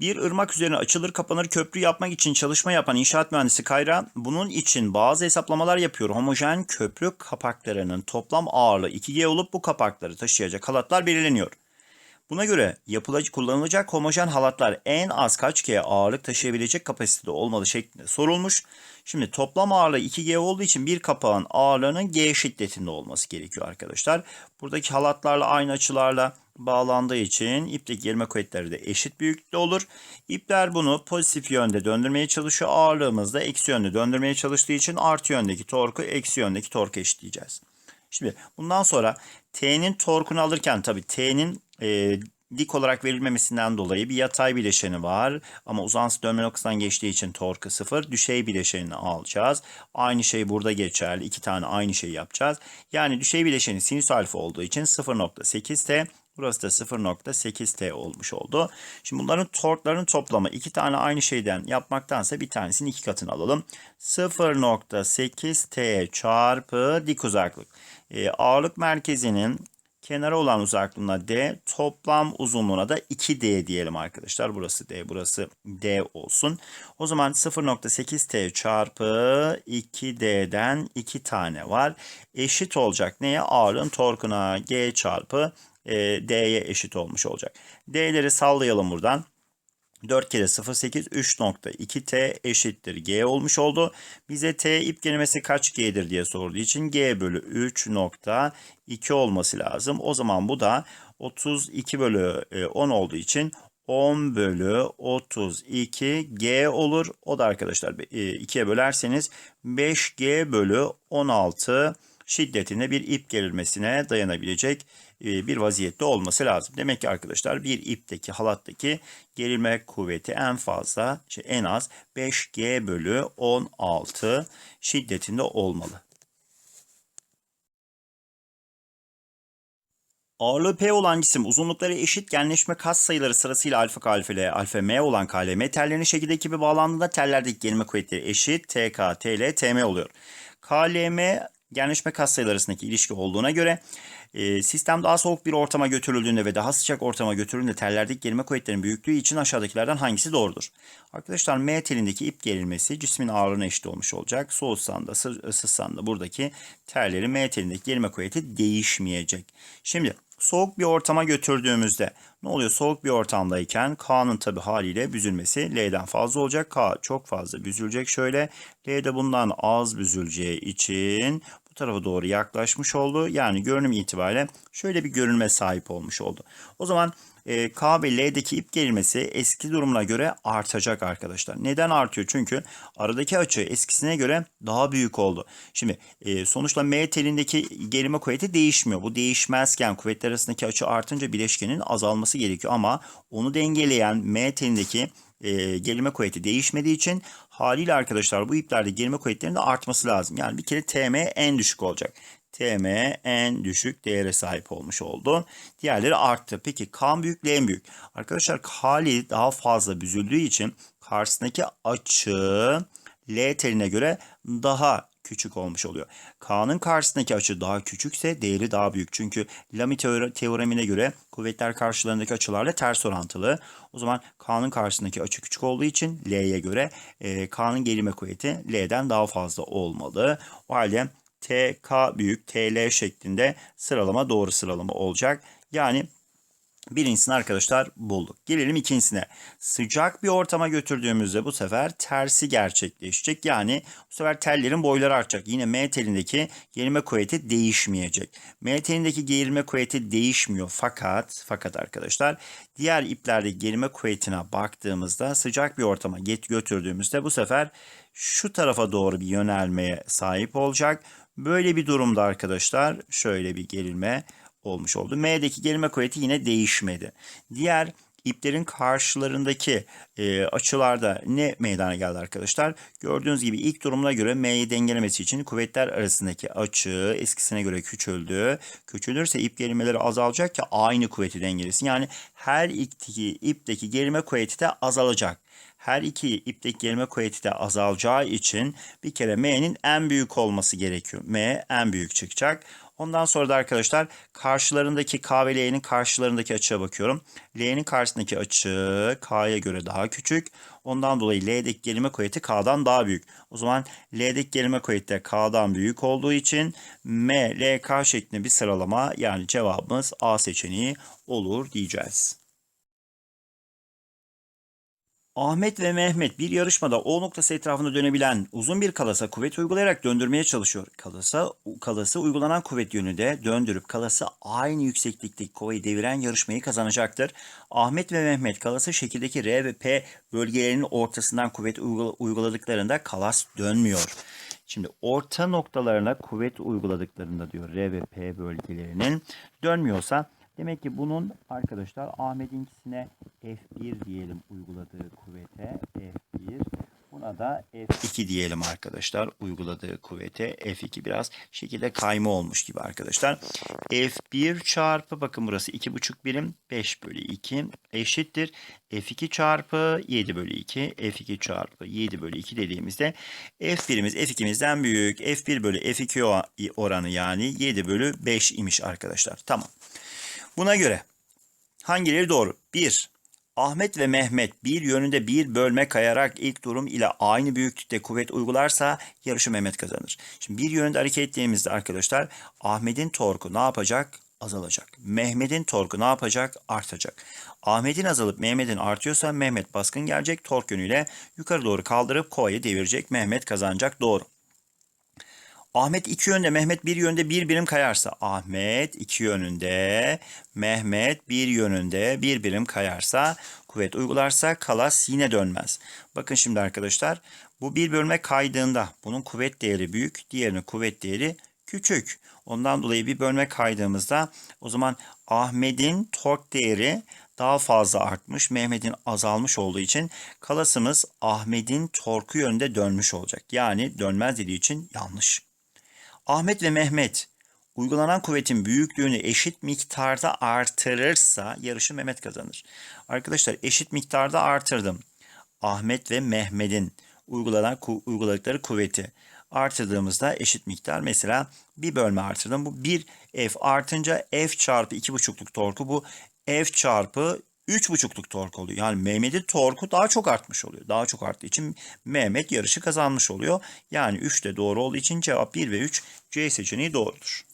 Bir ırmak üzerine açılır kapanır köprü yapmak için çalışma yapan inşaat mühendisi Kayra bunun için bazı hesaplamalar yapıyor. Homojen köprü kapaklarının toplam ağırlığı 2G olup bu kapakları taşıyacak halatlar belirleniyor. Buna göre yapılacak kullanılacak homojen halatlar en az kaç G ağırlık taşıyabilecek kapasitede olmalı şeklinde sorulmuş. Şimdi toplam ağırlığı 2G olduğu için bir kapağın ağırlığının G şiddetinde olması gerekiyor arkadaşlar. Buradaki halatlarla aynı açılarla bağlandığı için ipteki gerilme kuvvetleri de eşit büyüklükte olur. İpler bunu pozitif yönde döndürmeye çalışıyor. Ağırlığımız da eksi yönde döndürmeye çalıştığı için artı yöndeki torku eksi yöndeki torku eşitleyeceğiz. Şimdi bundan sonra T'nin torkunu alırken tabii T'nin e, dik olarak verilmemesinden dolayı bir yatay bileşeni var. Ama uzantısı dönme noktasından geçtiği için torku sıfır. Düşey bileşenini alacağız. Aynı şey burada geçerli. İki tane aynı şeyi yapacağız. Yani düşey bileşeni sinüs alfa olduğu için 0.8T. Burası da 0.8T olmuş oldu. Şimdi bunların torkların toplamı iki tane aynı şeyden yapmaktansa bir tanesinin iki katını alalım. 0.8T çarpı dik uzaklık. E, ağırlık merkezinin kenara olan uzaklığına D, toplam uzunluğuna da 2D diyelim arkadaşlar. Burası D, burası D olsun. O zaman 0.8T çarpı 2D'den 2 tane var. Eşit olacak neye? Ağırlığın torkuna G çarpı e, D'ye eşit olmuş olacak. D'leri sallayalım buradan. 4 kere 0,8 3.2t eşittir g olmuş oldu. Bize t ip kelimesi kaç g'dir diye sorduğu için g bölü 3.2 olması lazım. O zaman bu da 32 bölü e, 10 olduğu için 10 bölü 32 g olur. O da arkadaşlar 2'ye bölerseniz 5g bölü 16 şiddetinde bir ip gerilmesine dayanabilecek e, bir vaziyette olması lazım. Demek ki arkadaşlar bir ipteki halattaki gerilme kuvveti en fazla şey en az 5G bölü 16 şiddetinde olmalı. Ağırlığı P olan cisim uzunlukları eşit genleşme kas sayıları sırasıyla alfa K alfa alfa M olan KLM tellerinin şekilde gibi bağlandığında tellerdeki gerilme kuvvetleri eşit TK, TL, TM oluyor. KLM genleşme kas sayıları arasındaki ilişki olduğuna göre e, sistem daha soğuk bir ortama götürüldüğünde ve daha sıcak ortama götürüldüğünde tellerdeki gerilme kuvvetlerinin büyüklüğü için aşağıdakilerden hangisi doğrudur? Arkadaşlar M telindeki ip gerilmesi cismin ağırlığına eşit olmuş olacak. Soğutsan da ısıtsan da buradaki tellerin M telindeki gerilme kuvveti değişmeyecek. Şimdi soğuk bir ortama götürdüğümüzde ne oluyor? Soğuk bir ortamdayken K'nın tabi haliyle büzülmesi L'den fazla olacak. K çok fazla büzülecek şöyle. L de bundan az büzüleceği için tarafa doğru yaklaşmış oldu. Yani görünüm itibariyle şöyle bir görünme sahip olmuş oldu. O zaman e, K ve L'deki ip gerilmesi eski durumuna göre artacak arkadaşlar. Neden artıyor? Çünkü aradaki açı eskisine göre daha büyük oldu. Şimdi e, sonuçta M telindeki gerilme kuvveti değişmiyor. Bu değişmezken kuvvetler arasındaki açı artınca bileşkenin azalması gerekiyor. Ama onu dengeleyen M telindeki e, gerilme kuvveti değişmediği için haliyle arkadaşlar bu iplerde gerilme kuvvetlerinin de artması lazım. Yani bir kere TM en düşük olacak. TM en düşük değere sahip olmuş oldu. Diğerleri arttı. Peki K büyük, L büyük. Arkadaşlar K'li daha fazla büzüldüğü için karşısındaki açı L teline göre daha küçük olmuş oluyor. K'nın karşısındaki açı daha küçükse değeri daha büyük. Çünkü Lamy teoremine göre kuvvetler karşılarındaki açılarla ters orantılı. O zaman K'nın karşısındaki açı küçük olduğu için L'ye göre e, K'nın gerilme kuvveti L'den daha fazla olmalı. O halde TK büyük TL şeklinde sıralama doğru sıralama olacak. Yani birincisini arkadaşlar bulduk. Gelelim ikincisine. Sıcak bir ortama götürdüğümüzde bu sefer tersi gerçekleşecek. Yani bu sefer tellerin boyları artacak. Yine M telindeki gerilme kuvveti değişmeyecek. M telindeki gerilme kuvveti değişmiyor fakat fakat arkadaşlar diğer iplerdeki gerilme kuvvetine baktığımızda sıcak bir ortama get götürdüğümüzde bu sefer şu tarafa doğru bir yönelmeye sahip olacak. Böyle bir durumda arkadaşlar şöyle bir gerilme olmuş oldu. M'deki gerilme kuvveti yine değişmedi. Diğer iplerin karşılarındaki e, açılarda ne meydana geldi arkadaşlar? Gördüğünüz gibi ilk durumuna göre M'yi dengelemesi için kuvvetler arasındaki açı eskisine göre küçüldü. Küçülürse ip gerilmeleri azalacak ki aynı kuvveti dengelesin. Yani her iki ipteki gerilme kuvveti de azalacak. her iki ipteki gerilme kuvveti de azalacağı için bir kere M'nin en büyük olması gerekiyor. M en büyük çıkacak. Ondan sonra da arkadaşlar karşılarındaki K ve L'nin karşılarındaki açıya bakıyorum. L'nin karşısındaki açı K'ya göre daha küçük. Ondan dolayı L'deki gerilme kuvveti K'dan daha büyük. O zaman L'deki gerilme kuvveti de K'dan büyük olduğu için M, L, K şeklinde bir sıralama yani cevabımız A seçeneği olur diyeceğiz. Ahmet ve Mehmet bir yarışmada O noktası etrafında dönebilen uzun bir kalasa kuvvet uygulayarak döndürmeye çalışıyor. Kalasa, kalası uygulanan kuvvet yönünde döndürüp kalası aynı yükseklikteki kovayı deviren yarışmayı kazanacaktır. Ahmet ve Mehmet kalası şekildeki R ve P bölgelerinin ortasından kuvvet uygula- uyguladıklarında kalas dönmüyor. Şimdi orta noktalarına kuvvet uyguladıklarında diyor R ve P bölgelerinin dönmüyorsa Demek ki bunun arkadaşlar Ahmet'inkisine F1 diyelim uyguladığı kuvvete F1. Buna da F2 diyelim arkadaşlar uyguladığı kuvvete F2 biraz şekilde kayma olmuş gibi arkadaşlar. F1 çarpı bakın burası 2,5 birim 5 bölü 2 eşittir. F2 çarpı 7 bölü 2 F2 çarpı 7 bölü 2 dediğimizde F1'imiz F2'mizden büyük. F1 bölü F2 o- oranı yani 7 bölü 5 imiş arkadaşlar. Tamam. Buna göre hangileri doğru? 1. Ahmet ve Mehmet bir yönünde bir bölme kayarak ilk durum ile aynı büyüklükte kuvvet uygularsa yarışı Mehmet kazanır. Şimdi bir yönde hareket ettiğimizde arkadaşlar Ahmet'in torku ne yapacak? Azalacak. Mehmet'in torku ne yapacak? Artacak. Ahmet'in azalıp Mehmet'in artıyorsa Mehmet baskın gelecek. Tork yönüyle yukarı doğru kaldırıp kovayı devirecek. Mehmet kazanacak. Doğru. Ahmet iki yönde, Mehmet bir yönde bir birim kayarsa. Ahmet iki yönünde, Mehmet bir yönünde bir birim kayarsa, kuvvet uygularsa kalas yine dönmez. Bakın şimdi arkadaşlar, bu bir bölme kaydığında bunun kuvvet değeri büyük, diğerinin kuvvet değeri küçük. Ondan dolayı bir bölme kaydığımızda o zaman Ahmet'in tork değeri daha fazla artmış, Mehmet'in azalmış olduğu için kalasımız Ahmet'in torku yönünde dönmüş olacak. Yani dönmez dediği için yanlış. Ahmet ve Mehmet uygulanan kuvvetin büyüklüğünü eşit miktarda artırırsa yarışı Mehmet kazanır. Arkadaşlar eşit miktarda artırdım. Ahmet ve Mehmet'in uygulanan uyguladıkları kuvveti artırdığımızda eşit miktar mesela bir bölme artırdım. Bu 1 F artınca F çarpı 2,5'luk torku bu F çarpı 3,5'luk tork oluyor. Yani Mehmet'in torku daha çok artmış oluyor. Daha çok arttığı için Mehmet yarışı kazanmış oluyor. Yani 3 de doğru olduğu için cevap 1 ve 3 C seçeneği doğrudur.